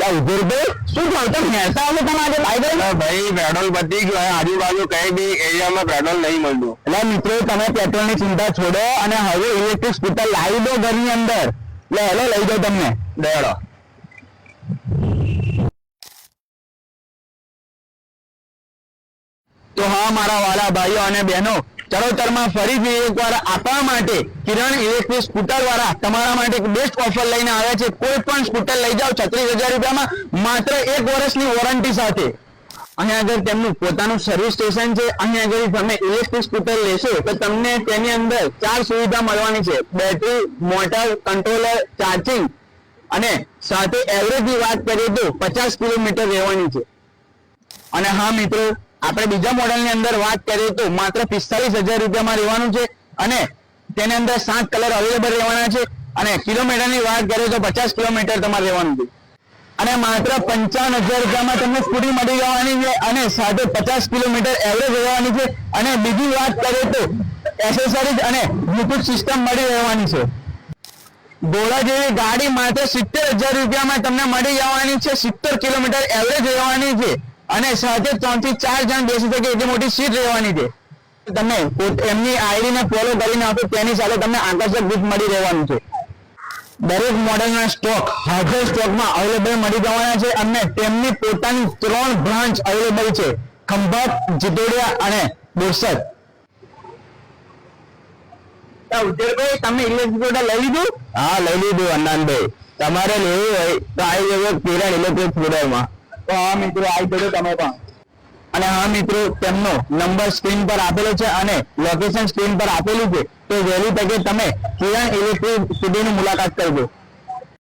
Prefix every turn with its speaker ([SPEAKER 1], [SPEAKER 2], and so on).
[SPEAKER 1] એટલે ઉધરભાઈ શું ચાલતો ભેંસા આવે તમારે ભાઈ ભાઈ
[SPEAKER 2] ભાઈ પેટ્રોલ પતી ગયો. આજુબાજુ કઈ બી એરિયામાં પેટ્રોલ નહીં મળતું
[SPEAKER 1] એટલે મિત્રો તમે પેટ્રોલની ચિંતા છોડો અને હવે ઇલેક્ટ્રિક સ્કૂટર લાવી દો ઘરની અંદર. એટલે હેલો લઈ જાઓ તમને.
[SPEAKER 2] દેડો.
[SPEAKER 1] તો હા મારા વાલા ભાઈઓ અને બહેનો ચરોતરમાં ફરીથી એકવાર આપવા માટે કિરણ ઇલેક્ટ્રિક સ્કૂટર વાળા તમારા માટે એક બેસ્ટ ઓફર લઈને આવ્યા છે. કોઈ પણ સ્કૂટર લઈ જાઓ છત્રીસ હજાર રૂપિયામાં માત્ર એક વર્ષની વોરંટી સાથે. અહીંયા આગળ તેમનું પોતાનું સર્વિસ સ્ટેશન છે. અહીંયા આગળ તમે ઇલેક્ટ્રિક સ્કૂટર લેશો તો તમને તેની અંદર ચાર સુવિધા મળવાની છે. બેટરી, મોટર કંટ્રોલર ચાર્જિંગ અને સાથે એવરેજની વાત કરીએ તો પચાસ કિલોમીટર રહેવાની છે. અને હા મિત્રો આપણે બીજા મોડેલની અંદર વાત કરીએ તો માત્ર પિસ્તાલીસ હજાર રૂપિયામાં રહેવાનું છે અને તેની અંદર સાત કલર અવેલેબલ રહેવાના છે અને કિલોમીટરની વાત કરીએ તો પચાસ કિલોમીટર તમારે રહેવાનું છે. અને માત્ર પંચાવન હજાર રૂપિયામાં તમને સ્કૂટી મળી જવાની છે અને સાથે પચાસ કિલોમીટર એવરેજ રહેવાની છે. અને બીજી વાત કરીએ તો એસેસરીઝ અને બ્લુટૂથ સિસ્ટમ મળી રહેવાની છે. ઘોડા જેવી ગાડી માત્ર સિત્તેર હજાર રૂપિયામાં તમને મળી જવાની છે. સિત્તેર કિલોમીટર એવરેજ રહેવાની છે. અને સાથે ત્રણથી ચાર જણ બેસી શકે એટલી મોટી સીટ રહેવાની છે. તમે એમની આઈડી ને ફોલો કરીને આપો, તેની સાથે તમને આકર્ષક ગીત મળી રહેવાનું છે. દરેક મોડેલના સ્ટોક હાજર સ્ટોકમાં અવેલેબલ મળી જવાના છે અને તેમની પોતાની ત્રણ બ્રાન્ચ અવેલેબલ છે. ખંભાત, જીતોડિયા અને બોરસદ ઉજ્જરભાઈ તમે ઇલેક્ટ્રિક સ્કૂટર લઈ લીધું?
[SPEAKER 2] હા, લઈ લીધું અન્નાનભાઈ તમારે લેવું હોય તો આવી જજો કિરણ ઇલેક્ટ્રિક સ્કૂટરમાં.
[SPEAKER 1] તો આ મિત્રો આવી જજો તમે પણ. અને આ મિત્રો તેમનો નંબર સ્ક્રીન પર આપેલો છે અને લોકેશન સ્ક્રીન પર આપેલું છે. તો વહેલી તકે તમે કિરણ ઇલેક્ટ્રિક સુધીની મુલાકાત કરજો.